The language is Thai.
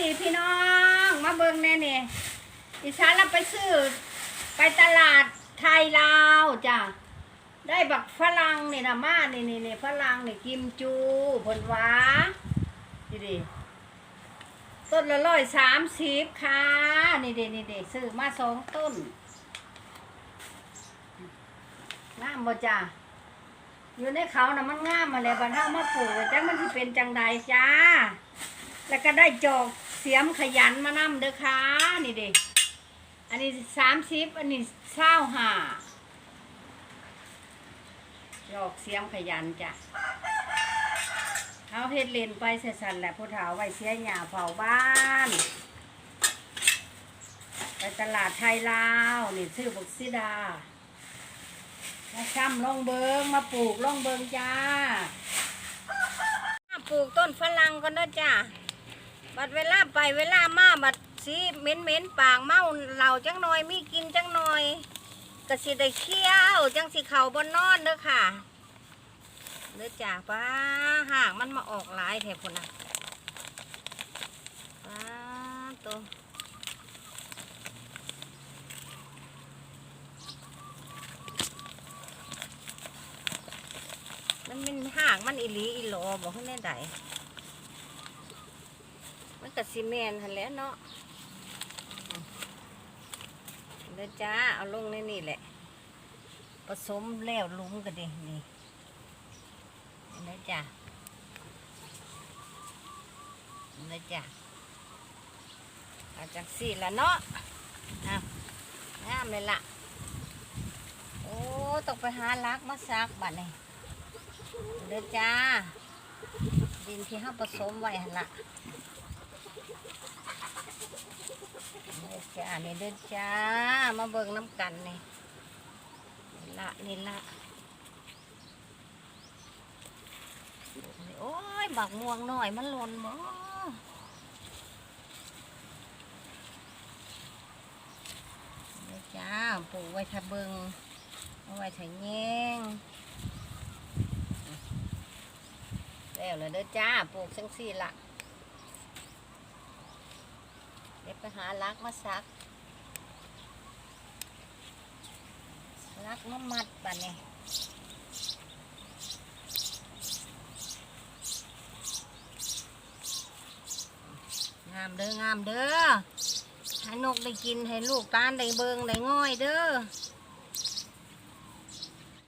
ดีพี่น้อง มาเบิ่งแน่นี่ดิฉันเราไปซื้อไปตลาดไทยลาวจ้ะได้บักฝรั่งนี่นะมานี่นี่นี่ฝรั่งนี่กิมจูผลหวาดิดิต้นละร้อยสามสิบค่ะนี่เด็นี่เด็ซื้อมาสองต้นงามบ่จ้ะอยู่ในเขานะมันงามมาเลยบรรเทามาปลูกจังมันที่เป็นจังใดจ้า แล้วก็ได้จอก เสียมขยันมานำเด้อค่ะนี่เด็อันนี้สามสิบอันนี้เศร้าห้าจอกเสียมขยันจ้ะเอาเฮ็ดเลนไปเสร็จสันแหละผู้เฒ่าไว้เสียหญ้าเผาบ้านไปตลาดไทยลาวนี่ซื้อบุกซิดามาช่ำลงเบิงมาปลูกลงเบิงจ้าปลูกต้นฝรั่งก็ได้จ้า บัดเวลาไปเวลามาบัดสีเหม็นเหม็นๆปากเมาเหล่าจังหน่อยมีกินจังหน่อยก็สิได้เคี้ยวจังสิเข่าบนนอนเด้อค่ะเด้อจ้าป้าหากมันมาออกหลายแถบคนน่ะป้าตัวมันเป็นหางมันอีหลีอีหลอบอกให้แน่ใด มันกับซีเมนต์หันแล้วเนาะเด้อจ้าเอาลงในนี่แหละ ผสมแล้วลุ้มกันดินี่เด้อจ้าเด้อจ้าเอาจากสี่ละเนาะอะงามเลยละโอ้ต้องไปหาลักมาซักบัดนี่เด้อจ้าดินที่ห้าผสมไว้หันละ จ้านี่เด้อจ้า มาเบิ่งน้ำกันนี่นี่ละนี่ละโอ้ยบักม่วงหน่อยมันหล่นบ่เด้อจ้าปลูกไว้ทะเบิงเอาไว้ถ่แยงแล้วเลยเด้อจ้าปลูกจังสี่ละเดี๋ยว ไปหาลักมาซักลักมามัดป่ะเนี่ยงามเด้องามเด้อให้นกได้กินให้ลูกตานได้เบิงได้ง่อยเด้อ